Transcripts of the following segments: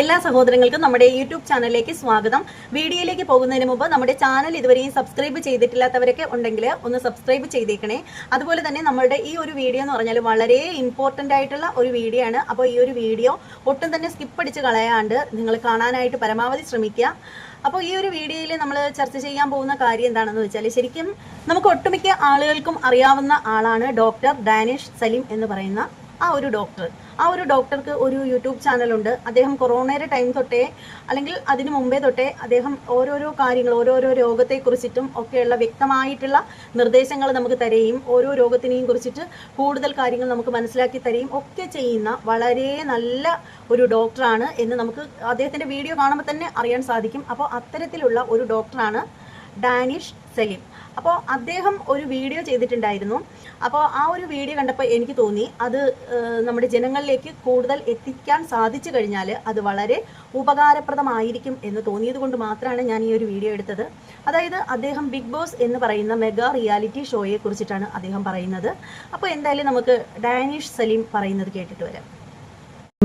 എല്ലാ സഹോദരങ്ങൾക്കും നമ്മുടെ യൂട്യൂബ് ചാനലിലേക്ക് സ്വാഗതം. വീഡിയോയിലേക്ക് പോകുന്നതിന് മുമ്പ് നമ്മുടെ ചാനൽ ഇതുവരെയും സബ്സ്ക്രൈബ് ചെയ്തിട്ടില്ലാത്തവരൊക്കെ ഉണ്ടെങ്കിൽ ഒന്ന് സബ്സ്ക്രൈബ് ചെയ്തേക്കണേ. അതുപോലെ തന്നെ നമ്മുടെ ഈ ഒരു വീഡിയോ എന്ന് പറഞ്ഞാൽ വളരെ ഇമ്പോർട്ടന്റ് ആയിട്ടുള്ള ഒരു വീഡിയോ ആണ്. അപ്പോൾ ഈ ഒരു വീഡിയോ ഒട്ടും തന്നെ സ്കിപ്പ് അടിച്ച് കളയാണ്ട് നിങ്ങൾ കാണാനായിട്ട് പരമാവധി ശ്രമിക്കുക. അപ്പോൾ ഈ ഒരു വീഡിയോയിൽ നമ്മൾ ചർച്ച ചെയ്യാൻ പോകുന്ന കാര്യം എന്താണെന്ന് വെച്ചാൽ ശരിക്കും നമുക്ക് ഒട്ടുമിക്ക ആളുകൾക്കും അറിയാവുന്ന ആളാണ് ഡോക്ടർ ഡാനിഷ് സലീം എന്ന് പറയുന്ന ആ ഒരു ഡോക്ടർ ആ ഒരു ഡോക്ടർക്ക് ഒരു യൂട്യൂബ് ചാനലുണ്ട് അദ്ദേഹം കൊറോണയുടെ ടൈം തൊട്ടേ അല്ലെങ്കിൽ അതിന് മുമ്പേ തൊട്ടേ അദ്ദേഹം ഓരോരോ കാര്യങ്ങൾ ഓരോരോ രോഗത്തെക്കുറിച്ചിട്ടും ഒക്കെയുള്ള വ്യക്തമായിട്ടുള്ള നിർദ്ദേശങ്ങൾ നമുക്ക് തരുകയും ഓരോ രോഗത്തിനെയും കുറിച്ചിട്ട് കൂടുതൽ കാര്യങ്ങൾ നമുക്ക് മനസ്സിലാക്കി തരികയും ഒക്കെ ചെയ്യുന്ന വളരെ നല്ല ഒരു ഡോക്ടറാണ് എന്ന് നമുക്ക് അദ്ദേഹത്തിന്റെ വീഡിയോ കാണുമ്പോൾ തന്നെ അറിയാൻ സാധിക്കും. അപ്പോൾ അത്തരത്തിലുള്ള ഒരു ഡോക്ടറാണ് ഡാനിഷ് സലീം. അപ്പോൾ അദ്ദേഹം ഒരു വീഡിയോ ചെയ്തിട്ടുണ്ടായിരുന്നു. അപ്പോൾ ആ ഒരു വീഡിയോ കണ്ടപ്പോൾ എനിക്ക് തോന്നി അത് നമ്മുടെ ജനങ്ങളിലേക്ക് കൂടുതൽ എത്തിക്കാൻ സാധിച്ചു കഴിഞ്ഞാൽ അത് വളരെ ഉപകാരപ്രദമായിരിക്കും എന്ന് തോന്നിയത് കൊണ്ട് മാത്രമാണ് ഞാൻ ഈ ഒരു വീഡിയോ എടുത്തത്. അതായത് അദ്ദേഹം ബിഗ് ബോസ് എന്ന് പറയുന്ന മെഗാ റിയാലിറ്റി ഷോയെ കുറിച്ചിട്ടാണ് അദ്ദേഹം പറയുന്നത്. അപ്പോൾ എന്തായാലും നമുക്ക് ഡാനിഷ് സലീം പറയുന്നത് കേട്ടിട്ട് വരാം.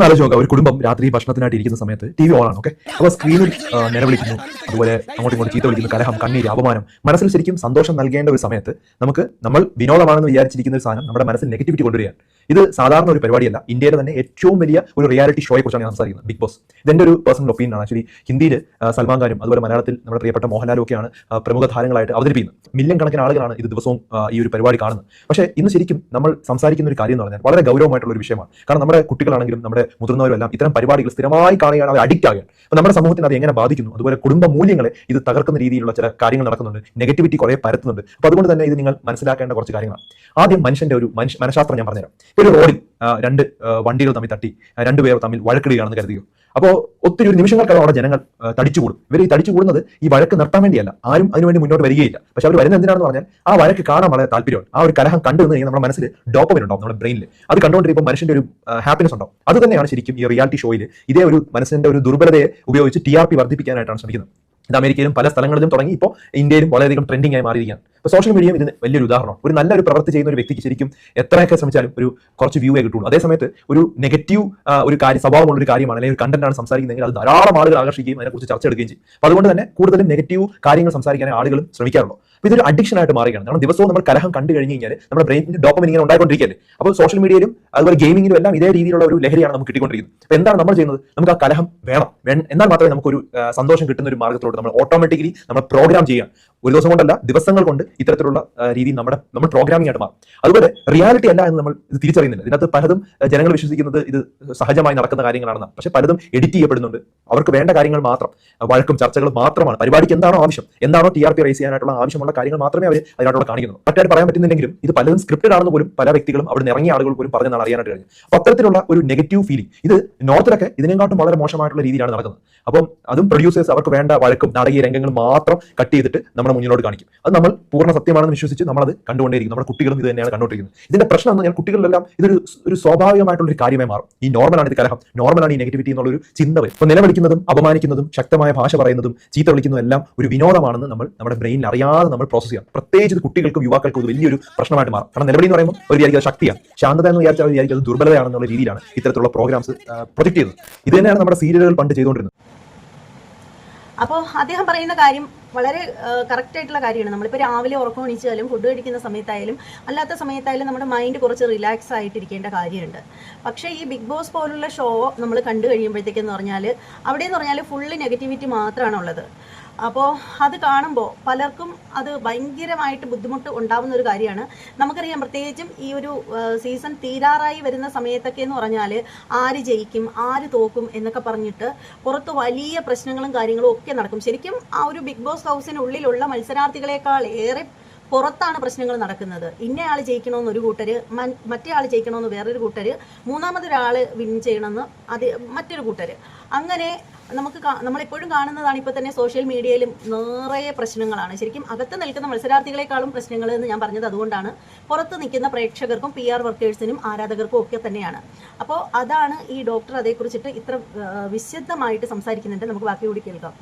ആലോചിച്ച് നോക്കുക ഒരു കുടുംബം രാത്രി ഭക്ഷണത്തിനായിട്ട് ഇരിക്കുന്ന സമയത്ത് ടി വി ഓണാണ് ഓക്കെ അപ്പോൾ സ്ക്രീനിൽ നിലവിളിക്കുന്നു. അതുപോലെ അങ്ങോട്ടും ഇങ്ങോട്ട് ചീത്ത വിളിക്കുന്നു. കലഹം കണ്ണീര് അപമാനം. മനസ്സിൽ ശരിക്കും സന്തോഷം നൽകേണ്ട ഒരു സമയത്ത് നമുക്ക് നമ്മൾ വിനോദമാണെന്ന് വിചാരിച്ചിരിക്കുന്ന ഒരു സാധനം നമ്മുടെ മനസ്സിൽ നെഗറ്റിവിറ്റി കൊണ്ടുവരികയാണ്. ഇത് സാധാരണ ഒരു പരിപാടിയല്ല. ഇന്ത്യയിലെ തന്നെ ഏറ്റവും വലിയ ഒരു റിയാലിറ്റി ഷോയെ കുറിച്ചാണ് ഞാൻ സംസാരിക്കുന്നത്. ബിഗ് ബോസ് ഇതെന്റെ ഒരു പേഴ്സണൽ ഒപ്പീനിയൻ ആണ്. ആക്ച്വലി ഹിന്ദിയിൽ സൽമാൻ ഖാനും അതുപോലെ മലയാളത്തിൽ നമ്മുടെ പ്രിയപ്പെട്ട മോഹൻലാലും ഒക്കെയാണ് പ്രമുഖ താരങ്ങളായിട്ട് അവതരിപ്പിക്കുന്നത്. മില്യൺ കണക്കിന് ആളുകളാണ് ഇത് ദിവസവും ഈ ഒരു പരിപാടി കാണുന്നത്. പക്ഷേ ഇന്ന് ശരിക്കും നമ്മൾ സംസാരിക്കുന്ന ഒരു കാര്യം എന്ന് പറഞ്ഞാൽ വളരെ ഗൗരവമായിട്ടുള്ള ഒരു വിഷയമാണ്. കാരണം നമ്മുടെ കുട്ടികളാണെങ്കിലും നമ്മുടെ മുതിർന്നവരും എല്ലാം ഇത്തരം പരിപാടികൾ സ്ഥിരമായി കാണുകയാണ് അവർ അഡിക്റ്റ് ആകുകയാണ് അപ്പോൾ നമ്മുടെ സമൂഹത്തിന് അത് എങ്ങനെ ബാധിക്കുന്നു? അതുപോലെ കുടുംബ മൂല്യങ്ങളെ ഇത് തകർക്കുന്ന രീതിയിലുള്ള ചില കാര്യങ്ങൾ നടക്കുന്നുണ്ട്. നെഗറ്റിവിറ്റി കുറെ പരത്തുന്നുണ്ട്. അപ്പോൾ അതുകൊണ്ട് തന്നെ ഇത് നിങ്ങൾ മനസ്സിലാക്കേണ്ട കുറച്ച് കാര്യങ്ങളാണ്. ആദ്യം മനുഷ്യന്റെ ഒരു മനുഷ്യ മനഃശാസ്ത്രം ഞാൻ പറഞ്ഞുതരാം. ഒരു റോഡിൽ രണ്ട് വണ്ടികൾ തമ്മിൽ തട്ടി രണ്ടുപേർ തമ്മിൽ വഴക്കിടുകയാണെന്ന് കരുതിയോ അപ്പോൾ ഒത്തിരി ഒരു നിമിഷങ്ങൾക്കകം അവിടെ ജനങ്ങൾ ആ, തടിച്ചു കൂടും ഇവർ ഈ തടിച്ചു കൂടുന്നത് ഈ വഴക്ക് നിർത്താൻ വേണ്ടിയല്ല. ആരും അതിനുവേണ്ടി മുന്നോട്ട് വരികയില്ല. പക്ഷെ അവർ വരുന്നത് എന്തിനാണെന്ന് പറഞ്ഞാൽ ആ വഴക്ക് കാണാൻ വളരെ താല്പര്യമാണ്. ആ ഒരു കലഹം കണ്ടു കഴിഞ്ഞാൽ നമ്മുടെ മനസ്സിൽ ഡോപ്പമിൻ ഉണ്ടാവും നമ്മുടെ ബ്രെയിനിൽ അത് കണ്ടുകൊണ്ടിരിക്കുമ്പോൾ മനുഷ്യന്റെ ഒരു ഹാപ്പിനെസ് ഉണ്ടാവും. അത് തന്നെയാണ് ശരിക്കും ഈ റിയാലിറ്റി ഷോയിൽ ഇതേ ഒരു മനസ്സിന്റെ ഒരു ദുർബലതയെ ഉപയോഗിച്ച് ടി ആർ പി വർദ്ധിപ്പിക്കാനായിട്ടാണ് ശ്രമിക്കുന്നത്. ഇത് അമേരിക്കയിലും പല സ്ഥലങ്ങളിലും തുടങ്ങി ഇപ്പോൾ ഇന്ത്യയിലും വളരെയധികം ട്രെൻഡിങ് ആയി മാറിയിരിക്കുകയാണ്. ഇപ്പോൾ സോഷ്യൽ മീഡിയയും ഇതിന് വലിയൊരു ഉദാഹരണം ഒരു നല്ലൊരു പ്രവൃത്തി ചെയ്യുന്ന ഒരു വ്യക്തിക്ക് ശരിക്കും എത്രയൊക്കെ ശ്രമിച്ചാലും ഒരു കുറച്ച് വ്യൂ കിട്ടുള്ളൂ അതേ സമയത്ത് ഒരു നെഗറ്റീവ് ഒരു കാര്യം സ്വഭാവമുള്ള ഒരു കാര്യമാണ് അല്ലെങ്കിൽ ഒരു കണ്ടന്റാണ് സംസാരിക്കുന്നതെങ്കിൽ അത് ധാരാളം ആളുകൾ ആകർഷിക്കുകയും അതിനെക്കുറിച്ച് ചർച്ച എടുക്കുകയും ചെയ്യും. അപ്പോൾ അതുകൊണ്ട് തന്നെ കൂടുതലും നെഗറ്റീവ് കാര്യങ്ങൾ സംസാരിക്കാൻ ആളുകളും ശ്രമിക്കാറുള്ളൂ അപ്പോൾ ഇതൊരു അഡിക്ഷൻ ആയിട്ട് മാറിയാണ് കാരണം ദിവസവും നമ്മൾ കലഹം കണ്ടു കഴിഞ്ഞ് കഴിഞ്ഞാൽ നമ്മുടെ ബ്രെയിനിന്റെ ഡോപ്പമിൻ ഇങ്ങനെ ഉണ്ടായിക്കൊണ്ടിരിക്കുകയല്ലേ? അപ്പോൾ സോഷ്യൽ മീഡിയയിലും അതുപോലെ ഗെയിമിങ്ങിലും എല്ലാം ഇതേ രീതിയിലുള്ള ഒരു ലഹരിയാണ് നമുക്ക് കിട്ടിക്കൊണ്ടിരിക്കുന്നത്. അപ്പോൾ എന്താണ് നമ്മൾ ചെയ്യുന്നത്? നമുക്ക് ആ കലഹം വേണം. എന്നാൽ മാത്രമേ നമുക്കൊരു സന്തോഷം കിട്ടുന്ന ഒരു മാർഗത്തിലോട്ട് നമ്മൾ ഓട്ടോമാറ്റിക്കലി നമ്മൾ പ്രോഗ്രാം ചെയ്യാം ഒരു ദിവസം കൊണ്ടല്ല ദിവസങ്ങൾ കൊണ്ട് ഇത്തരത്തിലുള്ള രീതി നമ്മുടെ നമ്മൾ പ്രോഗ്രാമിംഗ് ആയിട്ട് മാറും. അതുപോലെ റിയാലിറ്റി അല്ല എന്ന് നമ്മൾ ഇത് തിരിച്ചറിയുന്നില്ല. ഇതിനകത്ത് പലതും ജനങ്ങൾ വിശ്വസിക്കുന്നത് ഇത് സഹജമായി നടക്കുന്ന കാര്യങ്ങളാണെന്ന് പക്ഷെ പലതും എഡിറ്റ് ചെയ്യപ്പെടുന്നുണ്ട്. അവർക്ക് വേണ്ട കാര്യങ്ങൾ മാത്രം വഴക്കും ചർച്ചകളും മാത്രമാണ്. പരിപാടിക്ക് എന്താണോ ആവശ്യം എന്താണോ ടി ആർ പി റേസ് ചെയ്യാനായിട്ടുള്ള ആവശ്യമുള്ള കാര്യങ്ങൾ മാത്രമേ അവർ അതിനായിട്ടുള്ള കാണിക്കുന്നു മറ്റായിട്ട് പറയാൻ പറ്റുന്നില്ലെങ്കിലും ഇത് പലതും സ്ക്രിപ്റ്റഡ് ആണെന്ന് പോലും പല വ്യക്തികളും അവിടെ ഇറങ്ങിയ ആളുകൾ പോലും പറഞ്ഞാണ് അറിയാനായിട്ട് കഴിഞ്ഞു അപ്പൊ അത്തരത്തിലുള്ള ഒരു നെഗറ്റീവ് ഫീലിംഗ് ഇത് നോർത്തിലൊക്കെ ഇതിനെക്കാട്ടും വളരെ മോശമായിട്ടുള്ള രീതിയിലാണ് നടക്കുന്നത്. അപ്പം അതും പ്രൊഡ്യൂസേഴ്സ് അവർക്ക് വേണ്ട വഴക്കും നാടകീയ രംഗങ്ങൾ മാത്രം കട്ട് ചെയ്തിട്ട് നമ്മുടെ മുന്നിലോട്ട് കാണിക്കും. അത് നമ്മൾ പൂർണ സത്യമാണെന്ന് വിശ്വസിച്ച് നമ്മളത് കണ്ടുകൊണ്ടേയിരിക്കും. നമ്മുടെ കുട്ടികളും ഇത് തന്നെയാണ് കണ്ടുകൊണ്ടിരിക്കുന്നത്. ഇതിന്റെ പ്രശ്നം എന്ന് ഞാൻ കുട്ടികളിലെല്ലാം ഇതൊരു ഒരു സ്വാഭാവികമായിട്ടുള്ള ഒരു കാര്യമായി മാറും. ഈ നോർമലാണ് ഇത് കലഹം. നോർമലാണ് ഈ നെഗറ്റിവിറ്റി എന്നുള്ള ഒരു ചിന്ത വരും. ഇപ്പോൾ നിലവിളിക്കുന്നതും അപമാനിക്കുന്നതും ശക്തമായ ഭാഷ പറയുന്നതും ചീത്ത വിളിക്കുന്നതും എല്ലാം ഒരു വിനോദമാണെന്ന് നമ്മൾ നമ്മുടെ ബ്രെയിനിൽ അറിയാതെ നമ്മൾ പ്രോസസ് ചെയ്യണം. പ്രത്യേകിച്ച് കുട്ടികൾക്കും യുവാക്കൾക്കും ഇത് വലിയൊരു പ്രശ്നമായിട്ട് മാറും. കാരണം നിലവിളി എന്ന് പറയുമ്പോൾ ഒരു വിചാരിക്കുന്ന ശക്തിയാണ്. ശാന്തത എന്ന് വിചാരിച്ചാൽ വിചാരിക്കുന്നത് ദുർബലതയാണെന്നുള്ള രീതിയിലാണ് ഇത്തരത്തിലുള്ള പ്രോഗ്രാംസ് പ്രൊജക്ട് ചെയ്യുന്നത് ഇത് തന്നെയാണ് നമ്മുടെ സീരിയലുകൾ പണ്ട് ചെയ്തുകൊണ്ടിരുന്നത്. അപ്പോൾ അദ്ദേഹം പറയുന്ന കാര്യം വളരെ കറക്റ്റ് ആയിട്ടുള്ള കാര്യമാണ്. നമ്മളിപ്പോൾ രാവിലെ ഉറക്കം ഫുഡ് കഴിക്കുന്ന സമയത്തായാലും അല്ലാത്ത സമയത്തായാലും നമ്മുടെ മൈൻഡ് കുറച്ച് റിലാക്സ് ആയിട്ടിരിക്കേണ്ട കാര്യമുണ്ട്. പക്ഷേ ഈ ബിഗ് ബോസ് പോലുള്ള ഷോ നമ്മൾ കണ്ടു കഴിയുമ്പോഴത്തേക്കെന്ന് പറഞ്ഞാൽ അവിടെ എന്ന് പറഞ്ഞാൽ ഫുള്ള് നെഗറ്റിവിറ്റി മാത്രമാണ് ഉള്ളത് അപ്പോൾ അത് കാണുമ്പോൾ പലർക്കും അത് ഭയങ്കരമായിട്ട് ബുദ്ധിമുട്ട് ഉണ്ടാവുന്ന ഒരു കാര്യമാണ്. നമുക്കറിയാം പ്രത്യേകിച്ചും ഈ ഒരു സീസൺ തീരാറായി വരുന്ന സമയത്തൊക്കെ എന്ന് പറഞ്ഞാൽ ആര് ജയിക്കും ആര് തോക്കും എന്നൊക്കെ പറഞ്ഞിട്ട് പുറത്ത് വലിയ പ്രശ്നങ്ങളും കാര്യങ്ങളും ഒക്കെ നടക്കും. ശരിക്കും ആ ഒരു ബിഗ് ബോസ് ഹൗസിനുള്ളിലുള്ള മത്സരാർത്ഥികളെക്കാൾ ഏറെ പുറത്താണ് പ്രശ്നങ്ങൾ നടക്കുന്നത്. ഇന്നയാൾ ജയിക്കണമെന്ന് ഒരു കൂട്ടർ മറ്റേ ആൾ ജയിക്കണമെന്ന് വേറൊരു കൂട്ടർ മൂന്നാമതൊരാൾ വിൻ ചെയ്യണമെന്ന് അത് മറ്റൊരു കൂട്ടർ അങ്ങനെ നമുക്ക് നമ്മളെപ്പോഴും കാണുന്നതാണ് ഇപ്പോൾ തന്നെ സോഷ്യൽ മീഡിയയിലും നിറയെ പ്രശ്നങ്ങളാണ്. ശരിക്കും അകത്ത് നിൽക്കുന്ന മത്സരാർത്ഥികളെക്കാളും പ്രശ്നങ്ങൾ എന്ന് ഞാൻ പറഞ്ഞത് അതുകൊണ്ടാണ്. പുറത്ത് നിൽക്കുന്ന പ്രേക്ഷകർക്കും പി ആർ വർക്കേഴ്സിനും ആരാധകർക്കും ഒക്കെ തന്നെയാണ്. അപ്പോൾ അതാണ് ഈ ഡോക്ടർ അതേക്കുറിച്ചിട്ട് ഇത്ര വിശദമായിട്ട് സംസാരിക്കുന്നുണ്ട്. നമുക്ക് ബാക്കി കൂടി കേൾക്കാം.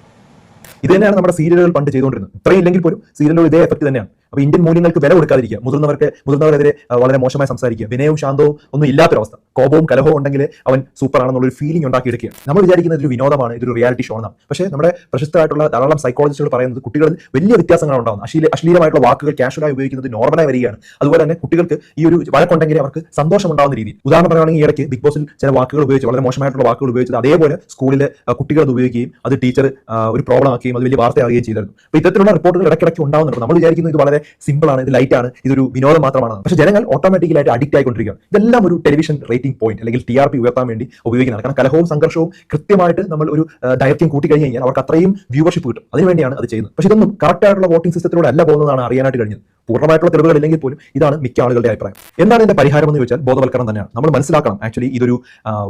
ഇത് തന്നെയാണ് നമ്മുടെ സീരിയലുകൾ പണ്ട് ചെയ്തുകൊണ്ടിരുന്നത്. ഇത്രയും ഇല്ലെങ്കിൽ പോലും സീരിയലുകൾ ഇതേ എഫക്ട് തന്നെയാണ്. അപ്പൊ ഇന്ത്യൻ മൂല്യങ്ങൾക്ക് വില കൊടുക്കാതിരിക്കുക. മുതിർന്നവർക്ക് മുതിർന്നവരെതിരെ ആ, വളരെ മോശമായി സംസാരിക്കുക. വിനയവും ശാന്തവും ഒന്നും ഇല്ലാത്തൊരവസ്ഥ. കോപവും കലഹവും ഉണ്ടെങ്കിൽ അവൻ സൂപ്പർ ആണെന്നുള്ളൊരു ഫീലിംഗ് ഉണ്ടാക്കിയെടുക്കുകയാണ്. നമ്മൾ വിചാരിക്കുന്നത് ഇതൊരു വിനോദമാണ് ഇതൊരു റിയാലിറ്റി ഷോ എന്നാണ് പക്ഷേ നമ്മുടെ പ്രശസ്തമായിട്ടുള്ള ധാരാളം സൈക്കോളജിസ്റ്റുകൾ പറയുന്നത് കുട്ടികളിൽ വലിയ വ്യത്യാസങ്ങളാണ് ഉണ്ടാകുന്നത്. അശ്ലീല അശ്ലീലമായിട്ടുള്ള വാക്കുകൾ ക്യാഷ്വലായി ഉപയോഗിക്കുന്നത് നോർമലായി വരികയാണ്. അതുപോലെ തന്നെ കുട്ടികൾക്ക് ഈ ഒരു വഴക്കുണ്ടെങ്കിൽ അവർക്ക് സന്തോഷം ഉണ്ടാകുന്ന രീതി ഉദാഹരണം പറയുകയാണെങ്കിൽ ഈ ഇടയ്ക്ക് ബിഗ് ബോസിൽ ചില വാക്കുകൾ ഉപയോഗിച്ച് വളരെ മോശമായിട്ടുള്ള വാക്കുകൾ ഉപയോഗിച്ചത് അതേപോലെ സ്കൂളിലെ കുട്ടികൾ അത് ഉപയോഗിക്കുകയും അത് ടീച്ചർ ഒരു പ്രോബ്ലം ആക്കുകയും അത് വലിയ വാർത്തയാകുകയും ചെയ്തിരുന്നു. അപ്പോൾ ഇത്തരത്തിലുള്ള റിപ്പോർട്ടുകൾ ഇടയ്ക്കിടയ്ക്ക് ഉണ്ടാകുന്നുണ്ട് നമ്മൾ വിചാരിക്കുന്നത് ഇത് വളരെ സിമ്പിൾ ആണ് ഇത് ലൈറ്റ് ആണ് ഇതൊരു വിനോദം മാത്രമാണ്. പക്ഷേ ജനങ്ങൾ ഓട്ടോമാറ്റിക്കലായിട്ട് അഡിക്റ്റ് ആയിക്കൊണ്ടിരിക്കുക ഇതെല്ലാം ഒരു ടെലിവിഷൻ റേറ്റിംഗ് പോയിന്റ് അല്ലെങ്കിൽ ടി ആർ പി ഉയർത്താൻ വേണ്ടി ഉപയോഗിക്കുന്നതാണ്. കാരണം കലഹവും സംഘർഷവും കൃത്യമായിട്ട് നമ്മൾ ഒരു ദൈർഘ്യം കൂട്ടി കഴിഞ്ഞ് കഴിഞ്ഞാൽ അവർക്ക് അത്രയും വ്യൂവർഷിപ്പ് കിട്ടും. അതിനുവേണ്ടിയാണ് അത് ചെയ്യുന്നത്. പക്ഷേ ഇതൊന്നും കറക്റ്റ് ആയിട്ടുള്ള വോട്ടിംഗ് സിസ്റ്റത്തിലൂടെ അല്ല പോകുന്നതാണ് അറിയാനായിട്ട് കഴിഞ്ഞത്. പൂർണമായിട്ടുള്ള തെളിവുകൾ ഇല്ലെങ്കിൽ പോലും ഇതാണ് മിക്ക ആളുകളുടെ അഭിപ്രായം. എന്താണ് ഇതിന്റെ പരിഹാരം എന്ന് ചോദിച്ചാൽ ബോധവൽക്കരണം തന്നെയാണ്. നമ്മൾ മനസ്സിലാക്കണം. ആക്ച്വലി ഇതൊരു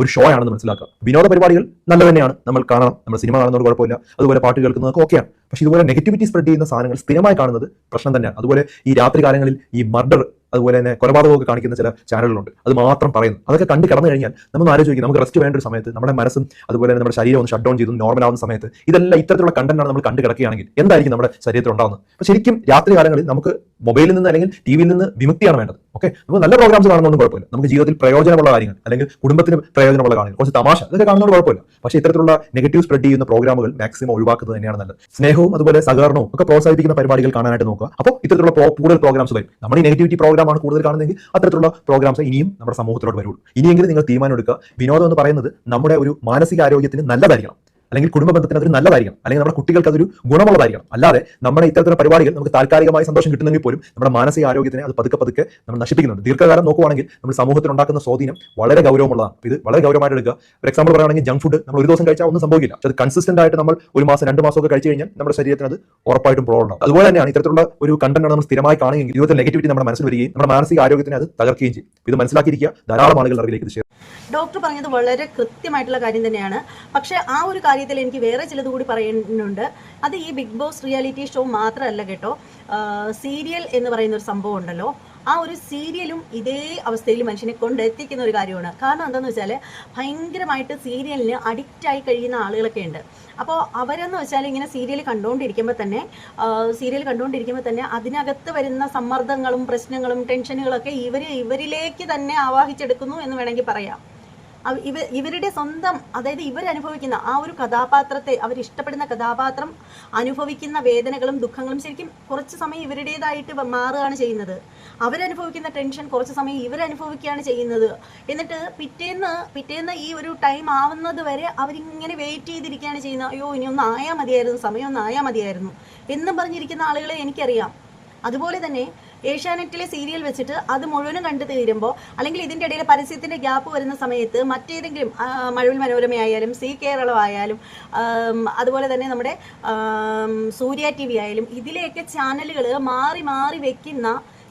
ഒരു ഷോ ആണെന്ന് മനസ്സിലാക്കുക. വിനോദ പരിപാടികൾ നല്ല തന്നെയാണ്. നമ്മൾ കാണണം. നമ്മൾ സിനിമ കാണുന്നത് കുഴപ്പമില്ല. അതുപോലെ പാട്ട് കേൾക്കുന്നതൊക്കെ ഓക്കെയാണ്. പക്ഷേ ഇതുപോലെ നെഗറ്റിവിറ്റി സ്പ്രെഡ് ചെയ്യുന്ന സാധനങ്ങൾ സ്ഥിരമായി കാണുന്നത് പ്രശ്നം തന്നെയാണ്. അതുപോലെ ഈ രാത്രി കാലങ്ങളിൽ ഈ മർഡർ അതുപോലെ തന്നെ കൊലപാതകമൊക്കെ കാണിക്കുന്ന ചില ചാനലുകളുണ്ട്. അത് മാത്രം പറയുന്നു. അതൊക്കെ കണ്ട് കടന്നു കഴിഞ്ഞാൽ നമ്മൾ ആലോചിക്കും നമുക്ക് റെസ്റ്റ് വേണ്ട ഒരു സമയത്ത് നമ്മുടെ മനസ്സും അതുപോലെ തന്നെ നമ്മുടെ ശരീരം ഒന്ന് ഷട്ട് ഡൗൺ ചെയ്ത് നോർമൽ ആവുന്ന സമയത്ത് ഇതെല്ലാം ഇത്തരത്തിലുള്ള കണ്ടന്റാണ് നമ്മൾ കണ്ട് കിടക്കുകയാണെങ്കിൽ എന്തായിരിക്കും നമ്മുടെ ശരീരത്തിൽ ഉണ്ടാകുന്നത് അപ്പോൾ ശരിക്കും രാത്രി കാലങ്ങളിൽ നമുക്ക് മൊബൈലിൽ നിന്ന് അല്ലെങ്കിൽ ടി വിയിൽ നിന്ന് വിമുക്തിയാണ് വേണ്ടത്. ഓക്കെ നമുക്ക് നല്ല പ്രോഗ്രാംസ് കാണുന്നതുകൊണ്ട് കുഴപ്പമില്ല. നമുക്ക് ജീവിതത്തിൽ പ്രയോജനമുള്ള കാര്യങ്ങൾ അല്ലെങ്കിൽ കുടുംബത്തിന് പ്രയോജനമുള്ള കാര്യങ്ങൾ കുറച്ച് തമാശ അതൊക്കെ കാണുന്നതുകൊണ്ട് കുഴപ്പമില്ല. പക്ഷേ ഇത്തരത്തിലുള്ള നെഗറ്റീവ് സ്പ്രെഡ് ചെയ്യുന്ന പ്രോഗ്രാമുകൾ മാക്സിമം ഒഴിവാക്കുന്നത് തന്നെയാണ് നല്ലത്. സ്നേഹവും അതുപോലെ സഹകരണവും ഒക്കെ പ്രോത്സാഹിപ്പിക്കുന്ന പരിപാടികൾ കാണാനായിട്ട് നോക്കുക. അപ്പോൾ ഇത്തരത്തിലുള്ള കൂടുതൽ പ്രോഗ്രാംസ് വരും. നമ്മൾ ഈ നെഗറ്റിവിറ്റി പ്രോഗ്രാമാണ് കൂടുതൽ കാണുന്നതെങ്കിൽ അത്തരത്തിലുള്ള പ്രോഗ്രാംസ് ഇനിയും നമ്മുടെ സമൂഹത്തിലോട്ട് വരുള്ളൂ. ഇനിയെങ്കിലും നിങ്ങൾ തീരുമാനം എടുക്കുക വിനോദം എന്ന് പറയുന്നത് നമ്മുടെ ഒരു മാനസിക ആരോഗ്യത്തിന് നല്ലതായിരിക്കണം. അല്ലെങ്കിൽ കുടുംബ ബന്ധത്തിന് അതൊരു നല്ലതായിരിക്കണം അല്ലെങ്കിൽ നമ്മുടെ കുട്ടികൾക്ക് അതൊരു ഗുണമുള്ളതായിരിക്കണം അല്ലാതെ നമ്മുടെ ഇത്തരത്തിലുള്ള പരിപാടികൾ നമുക്ക് താൽക്കാലികമായി സന്തോഷം കിട്ടുന്നെങ്കിൽ പോലും നമ്മുടെ മാനസിക ആരോഗ്യത്തിന് അത് പതുക്കെ പതുക്കെ നമ്മൾ നശിപ്പിക്കുന്നുണ്ട്. ദീർഘകാലം നോക്കുവാണെങ്കിൽ നമ്മൾ സമൂഹത്തിൽ ഉണ്ടാക്കുന്ന സ്വാധീനം വളരെ ഗൗരവമുള്ളതാണ്. ഇത് വളരെ ഗൗരവമായിട്ട് എടുക്കുക. ഫോർ എക്സാമ്പിൾ പറയുകയാണെങ്കിൽ ജങ്ക് ഫുഡ് നമ്മൾ ഒരു ദിവസം കഴിച്ചാൽ ഒന്നും സംഭവിക്കില്ല. അത് കൺസിസ്റ്റന്റ് ആയിട്ട് നമ്മൾ ഒരു മാസം രണ്ട് മാസമൊക്കെ കഴിച്ചു കഴിഞ്ഞാൽ നമ്മുടെ ശരീരത്തിന് അത് ഉറപ്പായിട്ടും പ്രോബ്ലം ഉണ്ടാവും അതുപോലെ തന്നെയാണ് ഇത്തരത്തിലുള്ള ഒരു കണ്ടന്റ് നമ്മൾ സ്ഥിരമായി കാണുകയും ഇതുപോലത്തെ നെഗറ്റിവിറ്റി നമ്മുടെ മനസ്സിൽ വരികയും നമ്മുടെ മാനസിക ആരോഗ്യത്തിന് അത് തകർക്കുകയും ചെയ്യും. ഇത് മനസ്സിലാക്കിയിരിക്കുക. ധാരാളം ആളുകൾ അറിവിലേക്ക് ഇത് ഡോക്ടർ പറഞ്ഞത് വളരെ കൃത്യമായിട്ടുള്ള കാര്യം തന്നെയാണ്. പക്ഷേ ആ ഒരു കാര്യത്തിൽ എനിക്ക് വേറെ ചിലത് കൂടി പറയുന്നുണ്ട്. അത് ഈ ബിഗ് ബോസ് റിയാലിറ്റി ഷോ മാത്രമല്ല കേട്ടോ. സീരിയൽ എന്ന് പറയുന്ന ഒരു സംഭവം ഉണ്ടല്ലോ. ആ ഒരു സീരിയലും ഇതേ അവസ്ഥയിൽ മനുഷ്യനെ കൊണ്ടെത്തിക്കുന്ന ഒരു കാര്യമാണ്. കാരണം എന്താണെന്ന് വെച്ചാൽ ഭയങ്കരമായിട്ട് സീരിയലിന് അഡിക്റ്റായി കഴിയുന്ന ആളുകളൊക്കെ ഉണ്ട്. അപ്പോൾ അവരെന്ന് വെച്ചാൽ ഇങ്ങനെ സീരിയൽ കണ്ടുകൊണ്ടിരിക്കുമ്പോൾ തന്നെ സീരിയൽ കണ്ടുകൊണ്ടിരിക്കുമ്പോൾ തന്നെ അതിനകത്ത് വരുന്ന സമ്മർദ്ദങ്ങളും പ്രശ്നങ്ങളും ടെൻഷനുകളൊക്കെ ഇവർ ഇവരിലേക്ക് തന്നെ ആവാഹിച്ചെടുക്കുന്നു എന്ന് വേണമെങ്കിൽ പറയാം. ഇവ ഇവരുടെ സ്വന്തം അതായത് ഇവരനുഭവിക്കുന്ന ആ ഒരു കഥാപാത്രത്തെ അവരിഷ്ടപ്പെടുന്ന കഥാപാത്രം അനുഭവിക്കുന്ന വേദനകളും ദുഃഖങ്ങളും ശരിക്കും കുറച്ച് സമയം ഇവരുടേതായിട്ട് മാറുകയാണ് ചെയ്യുന്നത്. അവരനുഭവിക്കുന്ന ടെൻഷൻ കുറച്ച് സമയം ഇവരനുഭവിക്കുകയാണ് ചെയ്യുന്നത്. എന്നിട്ട് പിറ്റേന്ന് പിറ്റേന്ന് ഈ ഒരു ടൈം ആവുന്നത് വരെ അവരിങ്ങനെ വെയിറ്റ് ചെയ്തിരിക്കുകയാണ് ചെയ്യുന്നത്. അയ്യോ ഇനി ഒന്ന് ആയാൽ മതിയായിരുന്നു സമയം ഒന്ന് ആയാൽ മതിയായിരുന്നു എന്നും പറഞ്ഞിരിക്കുന്ന ആളുകളെ എനിക്കറിയാം. അതുപോലെ തന്നെ ഏഷ്യാനെറ്റിലെ സീരിയൽ വെച്ചിട്ട് അത് മുഴുവനും കണ്ടു തീരുമ്പോൾ അല്ലെങ്കിൽ ഇതിന്റെ ഇടയിൽ പരസ്യത്തിന്റെ ഗ്യാപ്പ് വരുന്ന സമയത്ത് മറ്റേതെങ്കിലും മഴവിൽ മനോരമയായാലും സി കേരളം ആയാലും അതുപോലെ തന്നെ നമ്മുടെ സൂര്യ ടി വി ആയാലും ഇതിലെയൊക്കെ ചാനലുകൾ മാറി മാറി വെക്കുന്ന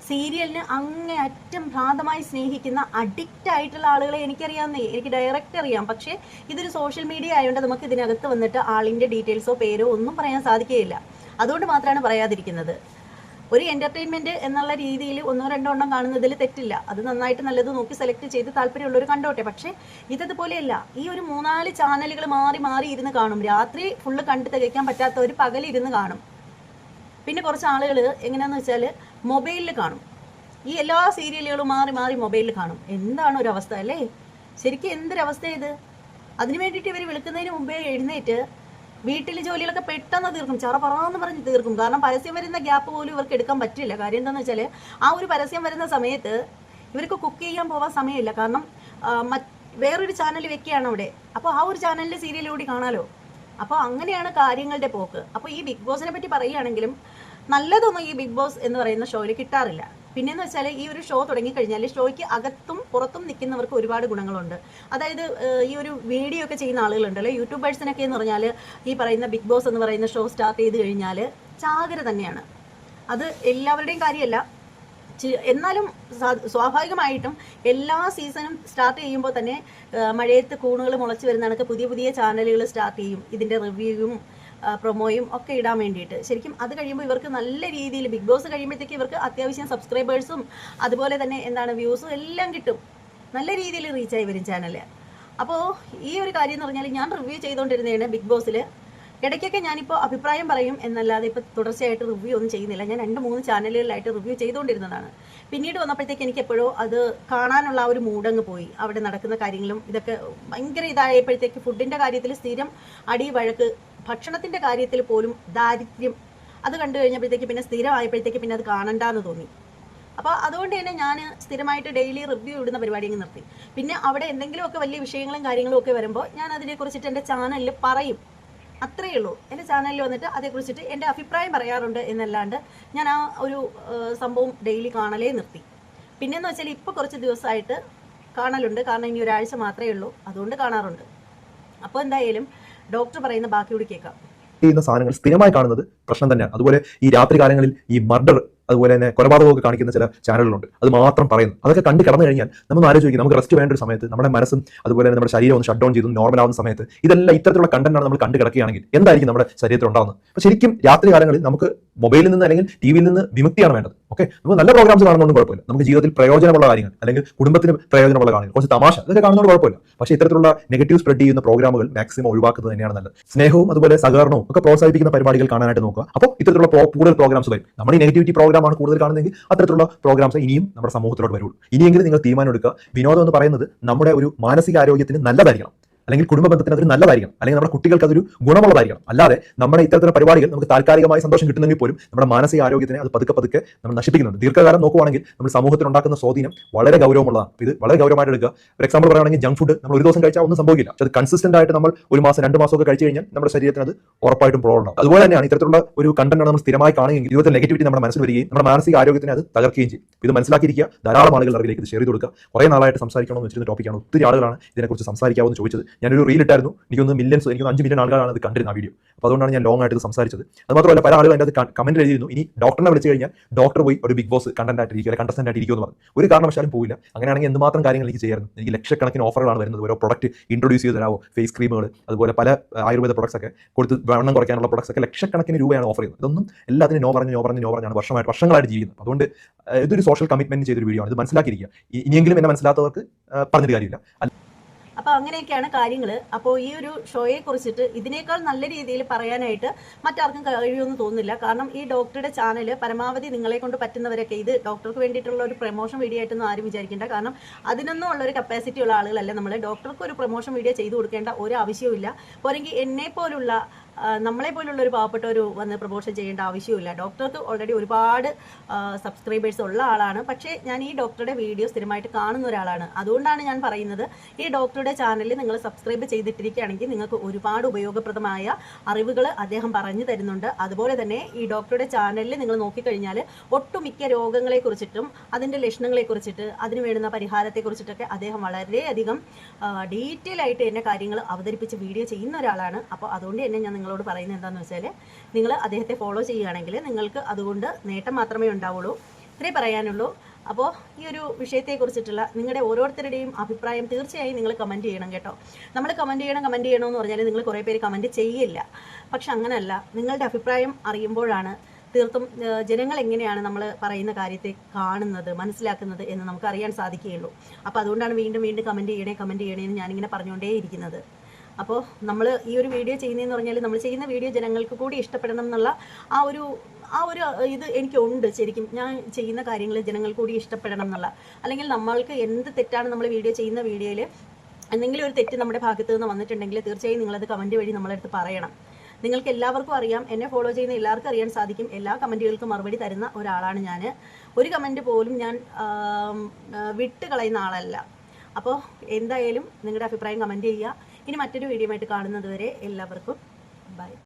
സീരിയലിന് അങ്ങേയറ്റം ഭ്രാന്തമായി സ്നേഹിക്കുന്ന അഡിക്റ്റ് ആയിട്ടുള്ള ആളുകളെ എനിക്കറിയാവുന്നേ എനിക്ക് ഡയറക്റ്റ് അറിയാം. പക്ഷേ ഇതൊരു സോഷ്യൽ മീഡിയ ആയതുകൊണ്ട് നമുക്ക് ഇതിനകത്ത് വന്നിട്ട് ആളിന്റെ ഡീറ്റെയിൽസോ പേരോ ഒന്നും പറയാൻ സാധിക്കുകയില്ല. അതുകൊണ്ട് മാത്രമാണ് പറയാതിരിക്കുന്നത്. ഒരു എന്റർടൈൻമെന്റ് എന്നുള്ള രീതിയിൽ ഒന്നോ രണ്ടോ എണ്ണം കാണുന്നതിൽ തെറ്റില്ല. അത് നന്നായിട്ട് നല്ലത് നോക്കി സെലക്ട് ചെയ്ത് താല്പര്യമുള്ളവർ കണ്ടോട്ടെ. പക്ഷേ ഇതതുപോലെയല്ല. ഈ ഒരു മൂന്നാൽ ചാനലുകൾ മാറി മാറി ഇരുന്ന് കാണും. രാത്രി ഫുള്ള് കണ്ട് തികയ്ക്കാൻ പറ്റാത്തവർ പകലിരുന്ന് കാണും. പിന്നെ കുറച്ച് ആളുകൾ എങ്ങനെയാന്ന് വെച്ചാൽ മൊബൈലിൽ കാണും. ഈ എല്ലാ സീരിയലുകളും മാറി മാറി മൊബൈലിൽ കാണും. എന്താണ് ഒരു അവസ്ഥ അല്ലേ? ശരിക്കും എന്തൊരവസ്ഥ ഇത്? അതിനു വേണ്ടിയിട്ട് ഇവർ വിളിക്കുന്നതിന് മുമ്പേ എഴുന്നേറ്റ് വീട്ടിലെ ജോലികളൊക്കെ പെട്ടെന്ന് തീർക്കും. ചറ പറഞ്ഞു പറഞ്ഞ് തീർക്കും. കാരണം പരസ്യം വരുന്ന ഗ്യാപ്പ് പോലും ഇവർക്ക് എടുക്കാൻ പറ്റില്ല. കാര്യം എന്താണെന്ന് വെച്ചാൽ ആ ഒരു പരസ്യം വരുന്ന സമയത്ത് ഇവർക്ക് കുക്ക് ചെയ്യാൻ പോകാൻ സമയമില്ല. കാരണം വേറൊരു ചാനൽ വെക്കുകയാണ് അവിടെ. അപ്പോൾ ആ ഒരു ചാനലിൽ സീരിയൽ കൂടി കാണാലോ? അപ്പോൾ അങ്ങനെയാണ് കാര്യങ്ങളുടെ പോക്ക്. അപ്പോൾ ഈ ബിഗ് ബോസിനെ പറ്റി പറയുകയാണെങ്കിലും നല്ലതൊന്നും ഈ ബിഗ് ബോസ് എന്ന് പറയുന്ന ഷോയിൽ കിട്ടാറില്ല. പിന്നെന്ന് വെച്ചാൽ ഈ ഒരു ഷോ തുടങ്ങിക്കഴിഞ്ഞാൽ ഷോയ്ക്ക് അകത്തും പുറത്തും നിൽക്കുന്നവർക്ക് ഒരുപാട് ഗുണങ്ങളുണ്ട്. അതായത് ഈ ഒരു വീഡിയോ ഒക്കെ ചെയ്യുന്ന ആളുകളുണ്ടല്ലോ യൂട്യൂബേഴ്സിനൊക്കെ എന്ന് പറഞ്ഞാൽ ഈ പറയുന്ന ബിഗ് ബോസ് എന്ന് പറയുന്ന ഷോ സ്റ്റാർട്ട് ചെയ്ത് കഴിഞ്ഞാൽ ചാകര തന്നെയാണ്. അത് എല്ലാവരുടെയും കാര്യമല്ല. എന്നാലും സ്വാഭാവികമായിട്ടും എല്ലാ സീസണും സ്റ്റാർട്ട് ചെയ്യുമ്പോൾ തന്നെ മഴയത്ത് കൂണുകൾ മുളച്ച് വരുന്ന കണക്ക് പുതിയ പുതിയ ചാനലുകൾ സ്റ്റാർട്ട് ചെയ്യും. ഇതിന്റെ റിവ്യൂവും പ്രൊമോയും ഒക്കെ ഇടാൻ വേണ്ടിയിട്ട്. ശരിക്കും അത് കഴിയുമ്പോൾ ഇവർക്ക് നല്ല രീതിയിൽ ബിഗ് ബോസ് കഴിയുമ്പോഴത്തേക്ക് ഇവർക്ക് അത്യാവശ്യം സബ്സ്ക്രൈബേഴ്സും അതുപോലെ തന്നെ എന്താണ് വ്യൂസും എല്ലാം കിട്ടും. നല്ല രീതിയിൽ റീച്ചായി വരും ചാനൽ അപ്പോൾ ഈ ഒരു കാര്യം എന്ന് പറഞ്ഞാൽ ഞാൻ റിവ്യൂ ചെയ്തുകൊണ്ടിരുന്നതാണ് ബിഗ് ബോസിൽ ഇടയ്ക്കൊക്കെ ഞാനിപ്പോൾ അഭിപ്രായം പറയും എന്നല്ലാതെ ഇപ്പോൾ തുടർച്ചയായിട്ട് റിവ്യൂ ഒന്നും ചെയ്യുന്നില്ല. ഞാൻ രണ്ട് മൂന്ന് ചാനലുകളിലായിട്ട് റിവ്യൂ ചെയ്തുകൊണ്ടിരുന്നതാണ് പിന്നീട് വന്നപ്പോഴത്തേക്ക് എനിക്ക് എപ്പോഴോ അത് കാണാനുള്ള ആ ഒരു മൂടങ്ങ് പോയി. അവിടെ നടക്കുന്ന കാര്യങ്ങളും ഇതൊക്കെ ഭയങ്കര ഇതായപ്പോഴത്തേക്ക് ഫുഡിന്റെ കാര്യത്തിൽ സ്ഥിരം അടി വഴക്ക് ഭക്ഷണത്തിന്റെ കാര്യത്തിൽ പോലും ദാരിദ്ര്യം അത് കണ്ടു കഴിഞ്ഞപ്പോഴത്തേക്ക് പിന്നെ സ്ഥിരമായപ്പോഴത്തേക്ക് പിന്നെ അത് കാണണ്ടാന്ന് തോന്നി. അപ്പോൾ അതുകൊണ്ട് തന്നെ ഞാൻ സ്ഥിരമായിട്ട് ഡെയിലി റിവ്യൂ ഇടുന്ന പരിപാടി അങ്ങ് നിർത്തി. പിന്നെ അവിടെ എന്തെങ്കിലുമൊക്കെ വലിയ വിഷയങ്ങളും കാര്യങ്ങളും ഒക്കെ വരുമ്പോൾ ഞാൻ അതിനെക്കുറിച്ചിട്ട് എന്റെ ചാനലിൽ പറയും. അത്രയേ ഉള്ളൂ. എന്റെ ചാനലിൽ വന്നിട്ട് അതേക്കുറിച്ചിട്ട് എന്റെ അഭിപ്രായം പറയാറുണ്ട് എന്നല്ലാണ്ട് ഞാൻ ആ ഒരു സംഭവം ഡെയിലി കാണലേ നിർത്തി. പിന്നെയെന്ന് വെച്ചാൽ ഇപ്പോൾ കുറച്ച് ദിവസമായിട്ട് കാണലുണ്ട്. കാരണം ഇനി ഒരാഴ്ച മാത്രമേ ഉള്ളൂ. അതുകൊണ്ട് കാണാറുണ്ട്. അപ്പോൾ എന്തായാലും ഡോക്ടർ പറയുന്ന ബാക്കി കൂടി കേൾക്കാം. ചെയ്യുന്ന സാധനങ്ങൾ സ്ഥിരമായി കാണുന്നത് പ്രശ്നം തന്നെയാണ്. അതുപോലെ ഈ രാത്രി കാലങ്ങളിൽ ഈ മർഡർ അതുപോലെ തന്നെ കൊലപാതകമൊക്കെ കാണിക്കുന്ന ചില ചാനലുകളുണ്ട്. അത് മാത്രം പറയുന്നു. അതൊക്കെ കണ്ട് കടന്നു കഴിഞ്ഞാൽ നമ്മൾ ആലോചിക്കും നമുക്ക് റെസ്റ്റ് വേണ്ട ഒരു സമയത്ത് നമ്മുടെ മനസ്സും അതുപോലെ തന്നെ നമ്മുടെ ശരീരം ഒന്ന് ഷട്ട് ഡൗൺ ചെയ്തു നോർമൽ ആവുന്ന സമയത്ത് ഇതെല്ലാം ഇത്തരത്തിലുള്ള കണ്ടന്റാണ് നമ്മൾ കണ്ടു കിടക്കുകയാണെങ്കിൽ എന്തായിരിക്കും നമ്മുടെ ശരീരത്തിൽ ഉണ്ടാകുന്നത് അപ്പോൾ ശരിക്കും രാത്രി കാലങ്ങളിൽ നമുക്ക് മൊബൈലിൽ നിന്ന് അല്ലെങ്കിൽ ടി വിയിൽ നിന്ന് വിമുക്തിയാണ് വേണ്ടത്. ഓക്കെ നമുക്ക് നല്ല പ്രോഗ്രാംസ് കാണുന്നതുകൊണ്ട് കുഴപ്പമില്ല. നമുക്ക് ജീവിതത്തിൽ പ്രയോജനമുള്ള കാര്യങ്ങൾ അല്ലെങ്കിൽ കുടുംബത്തിന് പ്രയോജനമുള്ള കാര്യങ്ങൾ കുറച്ച് തമാശ ഇതൊക്കെ കാണുന്നതുകൊണ്ട് കുഴപ്പമില്ല. പക്ഷേ ഇത്തരത്തിലുള്ള നെഗറ്റീവ് സ്പ്രെഡ് ചെയ്യുന്ന പ്രോഗ്രാമുകൾ മാക്സിമം ഒഴിവാക്കുന്നത് തന്നെയാണ് നല്ലത്. സ്നേഹവും അതുപോലെ സഹകരണവും ഒക്കെ പ്രോത്സാഹിപ്പിക്കുന്ന പരിപാടികൾ കാണാനായിട്ട് നോക്കുക. അപ്പോൾ ഇത്തരത്തിലുള്ള കൂടുതൽ പ്രോഗ്രാംസ് വരും. നമ്മുടെ ഈ നെഗറ്റിവിറ്റി പ്രോഗ്രാമാണ് കൂടുതൽ കാണുന്നതെങ്കിൽ അത്തരത്തിലുള്ള പ്രോഗ്രാംസ് ഇനിയും നമ്മുടെ സമൂഹത്തിലോട്ട് വരുള്ളൂ. ഇനിയെങ്കിലും നിങ്ങൾ തീരുമാനം എടുക്കുക വിനോദം എന്ന് പറയുന്നത് നമ്മുടെ ഒരു മാനസിക ആരോഗ്യത്തിന് നല്ലതായിരിക്കണം. അല്ലെങ്കിൽ കുടുംബ ബന്ധത്തിന് അതൊരു നല്ലതായിരിക്കണം അല്ലെങ്കിൽ നമ്മുടെ കുട്ടികൾക്ക് അതൊരു ഗുണമുള്ളതായിരിക്കണം അല്ലാതെ നമ്മുടെ ഇത്തരത്തിലുള്ള പരിപാടികൾ നമുക്ക് താൽക്കാലികമായി സന്തോഷം കിട്ടുന്നെങ്കിൽ പോലും നമ്മുടെ മാനസിക ആരോഗ്യത്തിനെ അത് പതുക്കെ പതുക്കെ നമ്മൾ നശിപ്പിക്കുന്നുണ്ട്. ദീർഘകാലം നോക്കുവാണെങ്കിൽ നമ്മൾ സമൂഹത്തിൽ ഉണ്ടാക്കുന്ന സ്വാധീനം വളരെ ഗൗരവമുള്ളതാണ്. ഇത് വളരെ ഗൗരവമായിട്ട് എടുക്കുക. ഒരു എക്സാമ്പിൾ പറയുകയാണെങ്കിൽ ജങ്ക് ഫുഡ് നമ്മൾ ഒരു ദിവസം കഴിച്ചാൽ ഒന്നും സംഭവിക്കില്ല. അത് കൺസിസ്റ്റന്റ് ആയിട്ട് നമ്മൾ ഒരു മാസം രണ്ട് മാസമൊക്കെ കഴിച്ചു കഴിഞ്ഞാൽ നമ്മുടെ ശരീരത്തിന് അത് ഉറപ്പായിട്ടും പ്രോബ്ലം അതുപോലെ തന്നെയാണ് ഇത്തരത്തിലുള്ള ഒരു കണ്ടന്റ് നമ്മൾ സ്ഥിരമായി കാണുകയെങ്കിൽ ജീവിതത്തിൽ നെഗറ്റിവിറ്റി നമ്മുടെ മനസ്സിൽ വരികയും നമ്മുടെ മാനസിക ആരോഗ്യത്തിനെ അത് തകർക്കുകയും ചെയ്യും. ഇത് മനസ്സിലാക്കിയിരിക്കുക. ധാരാളം ആളുകൾ അറിവിലേക്ക് ഇത് ഷെയർ ചെയ്ത് കൊടുക്കുക. കുറേ നാളായിട്ട് സംസാരിക്കണമെന്ന് വെച്ചിരുന്ന ടോപ്പിക്കാണ് ഒത്തിരി ആളുകളാണ് ഇതിനെക്കുറിച്ച് സംസാരിക്കാമെന്ന് ചോദിച്ചത്. ഞാനൊരു റീൽ ഇട്ടായിരുന്നു. എനിക്കൊന്ന് മില്യൻസ് എനിക്കൊന്ന് അഞ്ച് മില്യൺ ആളുകളാണ് അത് കണ്ടിരുന്നത് ആ വീഡിയോ അപ്പോൾ അതുകൊണ്ടാണ് ഞാൻ ലോങ് ആയിട്ട് സംസാരിച്ചത്. അത് മാത്രമല്ല പല ആളുകൾ അതിന്റെ അത് കമന്റ് എഴുതിയിരുന്നു. ഇനി ഡോക്ടറിനെ വിളിച്ചു കഴിഞ്ഞാൽ ഡോക്ടർ പോയി ഒരു ബിഗ് ബോസ് കണ്ടന്റ് ആയിട്ട് ഇരിക്കുക കണ്ടസ്റ്റന്റ് ആയിട്ട് ഇരിക്കുമെന്ന് പറഞ്ഞു. ഒരു കാരണവശാലും പോയില്ല അങ്ങനെയാണെങ്കിൽ എന്തുമാത്രം കാര്യങ്ങൾ എനിക്ക് ചെയ്യായിരുന്നു? എനിക്ക് ലക്ഷക്കണക്കിന് ഓഫറുകളാണ് വരുന്നത്. ഓരോ പ്രൊഡക്റ്റ് ഇൻട്രൊഡ്യൂസ് ചെയ്ത് തരാമോ ഫേസ് ക്രീമുകൾ അതുപോലെ പല ആയുർവേദ പ്രൊഡക്ട്സ് ഒക്കെ കൊടുത്ത് വണ്ണം കുറയ്ക്കാനുള്ള പ്രൊഡക്ട്സ് ഒക്കെ ലക്ഷക്കണക്കിന് രൂപയാണ് ഓഫർ ചെയ്യുന്നത്. ഇതൊന്നും എല്ലാത്തിനും നോ പറഞ്ഞ് നോ പറഞ്ഞ് നോ പറഞ്ഞാണ് വർഷമായിട്ട് വർഷങ്ങളായിട്ട് ജീവിക്കുന്നത്. അതുകൊണ്ട് ഇതൊരു സോഷ്യൽ കമ്മിറ്റ്മെന്റ് ചെയ്തൊരു വീഡിയോ ആണ്. ഇത് മനസ്സിലാക്കിയിരിക്കുക. ഇനിയെങ്കിലും എന്നെ മനസ്സിലാത്തവർക്ക് പറഞ്ഞിട്ട് കാര്യമില്ല. അപ്പോൾ അങ്ങനെയൊക്കെയാണ് കാര്യങ്ങൾ അപ്പോൾ ഈ ഒരു ഷോയെ കുറിച്ചിട്ട് ഇതിനേക്കാൾ നല്ല രീതിയിൽ പറയാനായിട്ട് മറ്റാർക്കും കഴിയുമെന്ന് തോന്നുന്നില്ല. കാരണം ഈ ഡോക്ടറുടെ ചാനൽ പരമാവധി നിങ്ങളെ കൊണ്ട് പറ്റുന്നവരൊക്കെ ഇത് ഡോക്ടർക്ക് വേണ്ടിയിട്ടുള്ള ഒരു പ്രൊമോഷൻ വീഡിയോ ആയിട്ടൊന്നും ആരും വിചാരിക്കേണ്ട. കാരണം അതിനൊന്നും ഉള്ള ഒരു കപ്പാസിറ്റി ഉള്ള ആളുകളല്ല നമ്മൾ ഡോക്ടർക്ക് ഒരു പ്രൊമോഷൻ വീഡിയോ ചെയ്തു കൊടുക്കേണ്ട ഒരു ആവശ്യവും ഇല്ല പോരെങ്കിൽ എന്നെ പോലുള്ള നമ്മളെ പോലുള്ള ഒരു പാവപ്പെട്ട ഒരു വന്ന് പ്രൊമോഷൻ ചെയ്യേണ്ട ആവശ്യമില്ല ഡോക്ടർക്ക് ഓൾറെഡി ഒരുപാട് സബ്സ്ക്രൈബേഴ്സ് ഉള്ള ആളാണ്. പക്ഷേ ഞാൻ ഈ ഡോക്ടറുടെ വീഡിയോ സ്ഥിരമായിട്ട് കാണുന്ന ഒരാളാണ്. അതുകൊണ്ടാണ് ഞാൻ പറയുന്നത് ഈ ഡോക്ടറുടെ ചാനലിൽ നിങ്ങൾ സബ്സ്ക്രൈബ് ചെയ്തിട്ടിരിക്കുകയാണെങ്കിൽ നിങ്ങൾക്ക് ഒരുപാട് ഉപയോഗപ്രദമായ അറിവുകൾ അദ്ദേഹം പറഞ്ഞു തരുന്നുണ്ട്. അതുപോലെ തന്നെ ഈ ഡോക്ടറുടെ ചാനലിൽ നിങ്ങൾ നോക്കിക്കഴിഞ്ഞാൽ ഒട്ടുമിക്ക രോഗങ്ങളെ കുറിച്ചിട്ടും അതിന്റെ ലക്ഷണങ്ങളെ കുറിച്ചിട്ട് അതിന് വേണ്ടുന്ന പരിഹാരത്തെ കുറിച്ചിട്ടൊക്കെ അദ്ദേഹം വളരെയധികം ഡീറ്റെയിൽ ആയിട്ട് എന്നെ കാര്യങ്ങൾ അവതരിപ്പിച്ച് വീഡിയോ ചെയ്യുന്ന ഒരാളാണ്. അപ്പോൾ അതുകൊണ്ട് തന്നെ ഞാൻ നിങ്ങളോട് പറയുന്നത് എന്താണെന്ന് വെച്ചാൽ നിങ്ങൾ അദ്ദേഹത്തെ ഫോളോ ചെയ്യുകയാണെങ്കിൽ നിങ്ങൾക്ക് അതുകൊണ്ട് നേട്ടം മാത്രമേ ഉണ്ടാവുള്ളൂ. ഇത്രേ പറയാനുള്ളൂ. അപ്പോൾ ഈ ഒരു വിഷയത്തെക്കുറിച്ചിട്ടുള്ള നിങ്ങളുടെ ഓരോരുത്തരുടെയും അഭിപ്രായം തീർച്ചയായും നിങ്ങൾ കമന്റ് ചെയ്യണം കേട്ടോ. നമ്മൾ കമന്റ് ചെയ്യണം കമന്റ് ചെയ്യണമെന്ന് പറഞ്ഞാൽ നിങ്ങൾ കുറേ പേര് കമന്റ് ചെയ്യില്ല. പക്ഷെ അങ്ങനല്ല. നിങ്ങളുടെ അഭിപ്രായം അറിയുമ്പോഴാണ് തീർത്തും ജനങ്ങൾ എങ്ങനെയാണ് നമ്മൾ പറയുന്ന കാര്യത്തെ കാണുന്നത് മനസ്സിലാക്കുന്നത് എന്ന് നമുക്ക് അറിയാൻ സാധിക്കുകയുള്ളൂ. അപ്പോൾ അതുകൊണ്ടാണ് വീണ്ടും വീണ്ടും കമന്റ് ചെയ്യണേ കമന്റ് ചെയ്യണേ എന്ന് ഞാനിങ്ങനെ പറഞ്ഞുകൊണ്ടേയിരിക്കുന്നത്. അപ്പോൾ നമ്മൾ ഈ ഒരു വീഡിയോ ചെയ്യുന്നതെന്ന് പറഞ്ഞാൽ നമ്മൾ ചെയ്യുന്ന വീഡിയോ ജനങ്ങൾക്ക് കൂടി ഇഷ്ടപ്പെടണം എന്നുള്ള ആ ഒരു ആ ഒരു ഇത് എനിക്കുണ്ട് ശരിക്കും. ഞാൻ ചെയ്യുന്ന കാര്യങ്ങൾ ജനങ്ങൾ കൂടി ഇഷ്ടപ്പെടണം എന്നുള്ള. അല്ലെങ്കിൽ നമ്മൾക്ക് എന്ത് തെറ്റാണ് നമ്മൾ വീഡിയോ ചെയ്യുന്ന വീഡിയോയിൽ എന്തെങ്കിലും ഒരു തെറ്റ് നമ്മുടെ ഭാഗത്ത് നിന്ന് വന്നിട്ടുണ്ടെങ്കിൽ തീർച്ചയായും നിങ്ങളത് കമന്റ് വഴി നമ്മളെടുത്ത് പറയണം. നിങ്ങൾക്ക് എല്ലാവർക്കും അറിയാം എന്നെ ഫോളോ ചെയ്യുന്ന എല്ലാവർക്കും അറിയാൻ സാധിക്കും. എല്ലാ കമന്റുകൾക്കും മറുപടി തരുന്ന ഒരാളാണ് ഞാൻ ഒരു കമന്റ് പോലും ഞാൻ വിട്ട് കളയുന്ന ആളല്ല. അപ്പോൾ എന്തായാലും നിങ്ങളുടെ അഭിപ്രായം കമന്റ് ചെയ്യുക. ഇനി മറ്റൊരു വീഡിയോ ആയിട്ട് കാണുന്നത് വരെ എല്ലാവർക്കും ബൈ